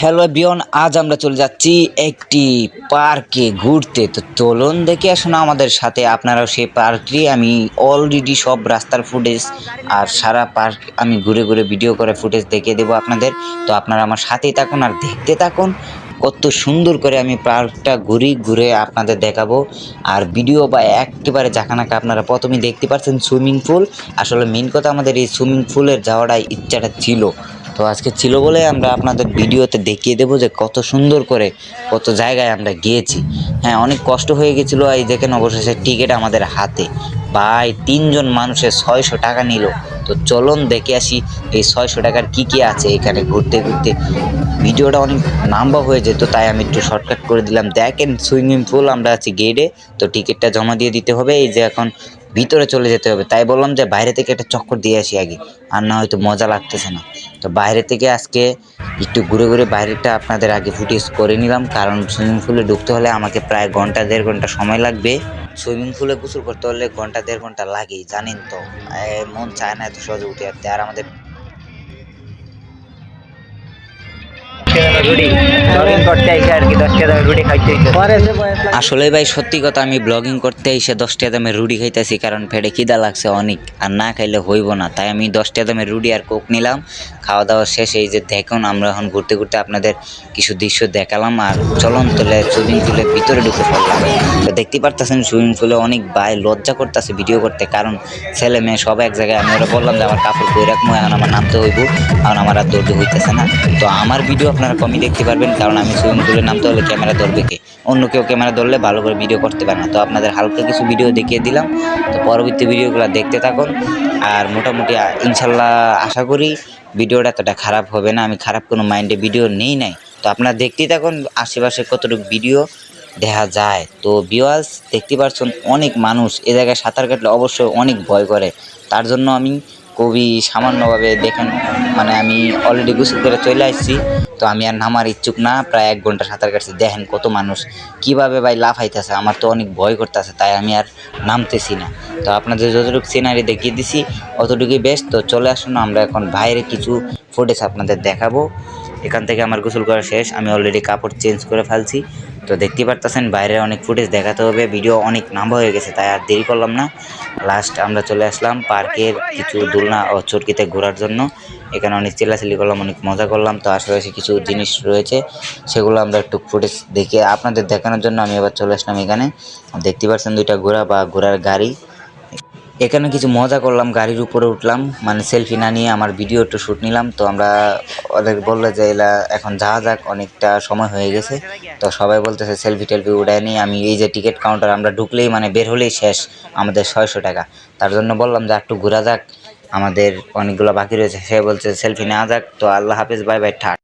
Hello বিয়ন আজ আমরা চলে যাচ্ছি একটি পার্কে ঘুরতে। তো চলুন দেখে আসুন আমাদের সাথে আপনারাও সেই পার্কটি। আমি অলরেডি সব রাস্তার ফুটেজ আর সারা পার্ক আমি ঘুরে ঘুরে ভিডিও করে ফুটেজ দেখিয়ে দেবো আপনাদের। তো আপনারা আমার সাথেই থাকুন আর দেখতে থাকুন। কত সুন্দর করে আমি পার্কটা ঘুরি, ঘুরে আপনাদের দেখাবো। আর ভিডিও বা একেবারে জাকানাকা আপনারা প্রথমেই দেখতে পাচ্ছেন সুইমিং পুল আসলে মেন কথা আমাদের এই সুইমিং পুলের যাওয়াটাই ইচ্ছাটা ছিল। তো আজকে ছিল বলে আমরা আপনাদের ভিডিওতে দেখিয়ে দেবো যে কত সুন্দর করে কত জায়গায় আমরা গিয়েছি। হ্যাঁ অনেক কষ্ট হয়ে গেছিল এই দেখেন অবশেষে টিকিট আমাদের হাতে। ভাই, তিনজন মানুষের ছয়শো টাকা নিল। তো চলন দেখে আসি এই ছয়শো টাকার কি কি আছে এখানে ঘুরতে ঘুরতে। ভিডিওটা অনেক লম্বা হয়ে যেত, তাই আমি একটু শর্টকাট করে দিলাম। দেখেন সুইমিং পুল আমরা আছি গেটে তো টিকিটটা জমা দিয়ে দিতে হবে। এই যে এখন ভিতরে চলে যেতে হবে। তাই বললাম যে বাইরে থেকে একটা চক্কর দিয়ে আসি আগে, আর না হয়তো মজা লাগতেছে না। তো বাইরে থেকে আজকে একটু ঘুরে ঘুরে বাইরেটা আপনাদের আগে ফুটেজ করে নিলাম, কারণ সুইমিং পুলে ঢুকতে হলে আমাকে প্রায় ঘণ্টা, দেড় ঘণ্টা সময় লাগবে। সুইমিং পুলে গোসল করতে হলে ঘণ্টা, দেড় ঘণ্টা লাগেই, জানেন তো। মন চায় না এত সহজে উঠে আসতে, আর আমাদের আসলে ভাই সত্যি কথা আমি ব্লগিং করতে এসে দশটা দামের রুটি খাইতেছি কারণ পেটে খিদা লাগছে অনেক আর না খাইলে হইব না। তাই আমি দশটা দামের রুটি আর কোক নিলাম খাওয়া দাওয়া শেষ এই যে দেখুন আমরা এখন ঘুরতে ঘুরতে আপনাদের কিছু দৃশ্য দেখালাম আর চলন তোলে সুইমিং পুলের ভিতরে ঢুকে পড়লাম। তো দেখতে পারতেছেন সুইমিং পুলে অনেক ভাই লজ্জা করতেছে ভিডিও করতে কারণ ছেলে মেয়ে সব এক জায়গায় আমি ওরা বললাম যে আমার কাপড় বই রাখব এখন আমার নামতে হইব কারণ আমার আর দৌড়তে হইতেছে না। তো আমার ভিডিও আপনারা কমই দেখতে পারবেন কারণ আমি সুইমিং পুলে নামতে হলে ক্যামেরা ধরবে কে? অন্য কেউ ক্যামেরা ধরলে ভালো করে ভিডিও করতে পারে না। তো আপনাদের হালকা কিছু ভিডিও দেখিয়ে দিলাম। তো পরবর্তী ভিডিওগুলো দেখতে থাকুন। আর মোটামুটি ইনশাল্লাহ আশা করি ভিডিওটা এতটা খারাপ হবে না। আমি খারাপ কোনো মাইন্ডে ভিডিও নেই নাই। তো আপনারা দেখতেই থাকুন, আশেপাশে কতটুকু ভিডিও দেখা যায়। তো বিওয়াস দেখতে পাচ্ছেন অনেক মানুষ। এ জায়গায় সাঁতার কাটলে অবশ্যই অনেক ভয় করে। তার জন্য আমি খুবই সামান্যভাবে দেখেন মানে আমি অলরেডি গোসল করে চলে আসছি, তো আমি আর নামার ইচ্ছুক না, প্রায় এক ঘণ্টা সাঁতার কাটছি। দেখেন কত মানুষ, কীভাবে ভাই লাফাইতেছে, আমার তো অনেক ভয় করতেছে, তাই আমি আর নামতেছি না। তো আপনাদের যতটুকু সিনারি দেখিয়ে দিছি, অতটুকুই বেশ তো চলে আসুন, আমরা এখন বাইরে কিছু ফুটেজ আপনাদের দেখাবো। এখান থেকে আমার গোসল করা শেষ, আমি অলরেডি কাপড় চেঞ্জ করে ফেলছি। তো দেখতে পারতেছেন বাইরে অনেক ফুটেজ দেখাতে হবে। ভিডিও অনেক লম্বা হয়ে গেছে, তাই আর দেরি করলাম না। লাস্ট আমরা চলে আসলাম পার্কের কিছু দোলনা ও চরকিতে ঘোরার জন্য। এখানে অনেক চিল্লাচিল্লি করলাম, অনেক মজা করলাম। তো আশেপাশে কিছু জিনিস রয়েছে, সেগুলো আমরা একটু ফুটেজ দেখে আপনাদের দেখানোর জন্য আমি এবার চলে আসলাম এখানে। দেখতে পাচ্ছেন দুইটা ঘোড়া বা ঘোড়ার গাড়ি। এখানে কিছু মজা করলাম, গাড়ির উপরে উঠলাম। মানে সেলফি না নিয়ে আমার ভিডিও একটু শ্যুট নিলাম। তো আমরা ওদের বলল যে, এলা, এখন যাওয়া যাক, অনেকটা সময় হয়ে গেছে। তো সবাই বলতেছে সেলফি টেলফি উঠায় নি। আমি এই যে টিকিট কাউন্টার আমরা ঢুকলেই মানে বের হলেই শেষ, আমাদের ছয়শো টাকা। তার জন্য বললাম যে, একটু ঘোরা যাক, আমাদের অনেকগুলো বাকি রয়েছে। সে বলছে সেলফি নেওয়া যাক। তো আল্লাহ হাফিজ, বাই বাই, ঠাট।